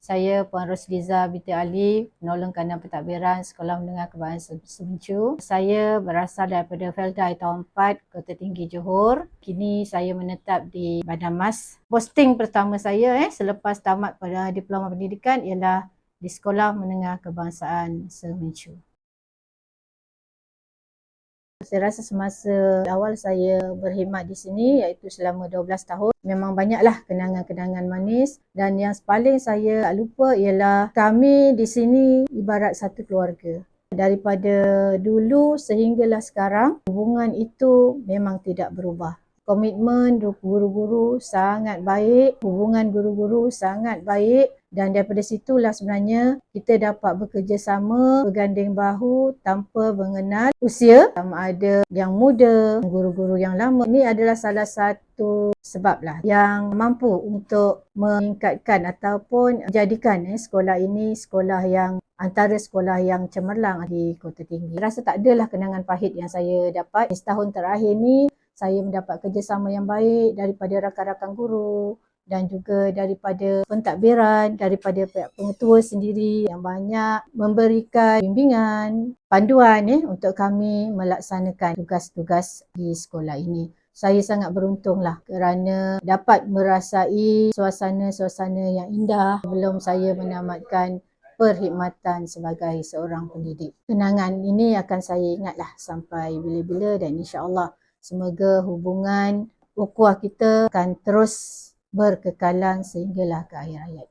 Saya Puan Rosliza binti Ali, penolong kandang pentadbiran Sekolah Menengah Kebangsaan Semencu. Saya berasal daripada Felda Tahun 4, Kota Tinggi Johor. Kini saya menetap di Badan Mas. Posting pertama saya eh selepas tamat pada diploma pendidikan ialah di Sekolah Menengah Kebangsaan Semencu. Saya rasa semasa awal saya berkhidmat di sini iaitu selama 12 tahun memang banyaklah kenangan-kenangan manis dan yang paling saya tak lupa ialah kami di sini ibarat satu keluarga. Daripada dulu sehinggalah sekarang hubungan itu memang tidak berubah. Komitmen guru-guru sangat baik, hubungan guru-guru sangat baik dan daripada situlah sebenarnya kita dapat bekerjasama berganding bahu tanpa mengenal usia sama ada yang muda, guru-guru yang lama. Ini adalah salah satu sebab lah yang mampu untuk meningkatkan ataupun jadikan eh, sekolah ini sekolah yang antara sekolah yang cemerlang di Kota Tinggi. Rasa tak adalah kenangan pahit yang saya dapat. Setahun terakhir ni saya mendapat kerjasama yang baik daripada rakan-rakan guru, dan juga daripada pentadbiran, daripada pihak pengetua sendiri yang banyak memberikan bimbingan, panduan eh, untuk kami melaksanakan tugas-tugas di sekolah ini. Saya sangat beruntunglah kerana dapat merasai suasana-suasana yang indah sebelum saya menamatkan perkhidmatan sebagai seorang pendidik. Kenangan ini akan saya ingatlah sampai bila-bila dan insya-Allah semoga hubungan ukhuwah kita akan terus berkekalan sehinggalah ke akhir hayat.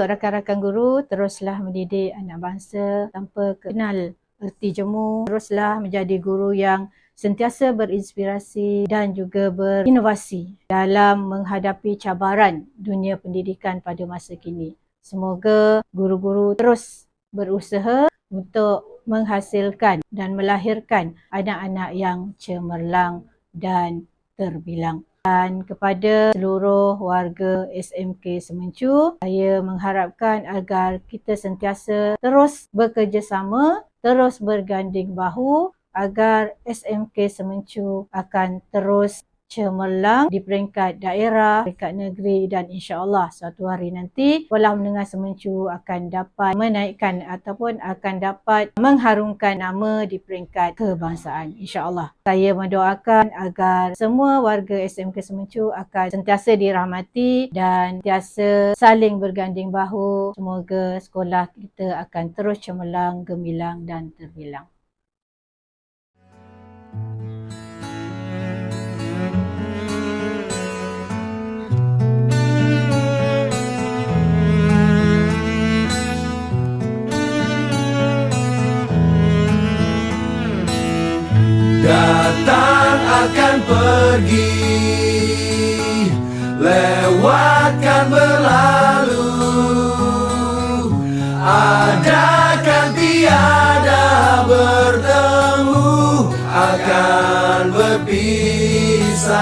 Rakan-rakan guru teruslah mendidik anak bangsa tanpa kenal erti jemu. Teruslah menjadi guru yang sentiasa berinspirasi dan juga berinovasi dalam menghadapi cabaran dunia pendidikan pada masa kini. Semoga guru-guru terus berusaha untuk menghasilkan dan melahirkan anak-anak yang cemerlang dan terbilang. Dan kepada seluruh warga SMK Semencu, saya mengharapkan agar kita sentiasa terus bekerjasama, terus berganding bahu agar SMK Semencu akan terus cemerlang di peringkat daerah, peringkat negeri dan insya-Allah suatu hari nanti Sekolah Menengah Semencu akan dapat menaikkan ataupun akan dapat mengharumkan nama di peringkat kebangsaan insya-Allah. Saya mendoakan agar semua warga SMK Semencu akan sentiasa dirahmati dan sentiasa saling berganding bahu. Semoga sekolah kita akan terus cemerlang, gemilang dan terbilang. Datang akan pergi. Lewatkan berlalu. Ada kan tiada bertemu. Akan berpisah.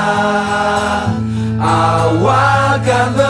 Awal kan berakhir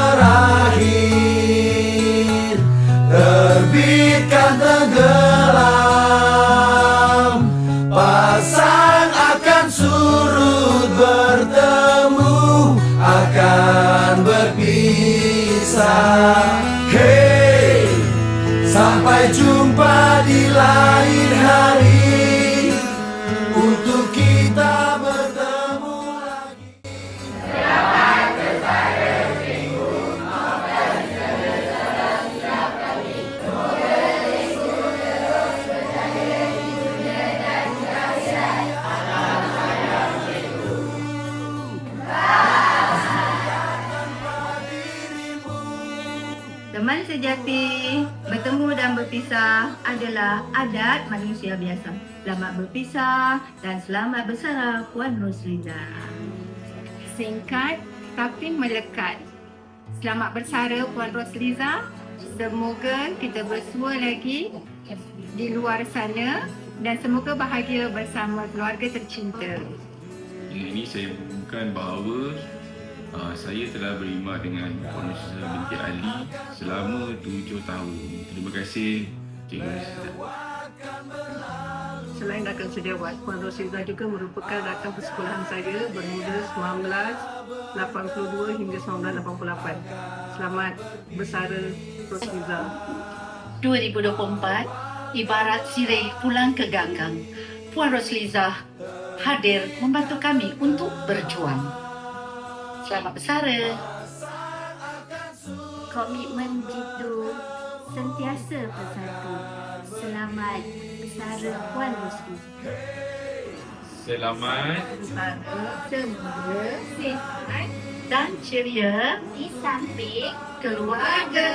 Teman sejati, bertemu dan berpisah adalah adat manusia biasa. Selamat berpisah dan selamat bersara Puan Rosliza. singkat tapi melekat. Selamat bersara Puan Rosliza. Semoga kita bersua lagi di luar sana dan semoga bahagia bersama keluarga tercinta. Dengan ini saya umumkan bahawa uh, saya telah berkhidmat dengan Puan binti Ali selama tujuh tahun. Terima kasih Cikgu Nusra. Selain rakan sediawat, Puan Rosida juga merupakan rakan persekolahan saya bermula 1982 hingga 1988. Selamat bersara Rosida. 2024 ibarat sirih pulang ke ganggang. Puan Rosliza hadir membantu kami untuk berjuang. Selamat bersara. komitmen jitu sentiasa bersatu. Selamat bersara Puan Rosli. Selamat semoga sihat dan ceria Di samping keluarga.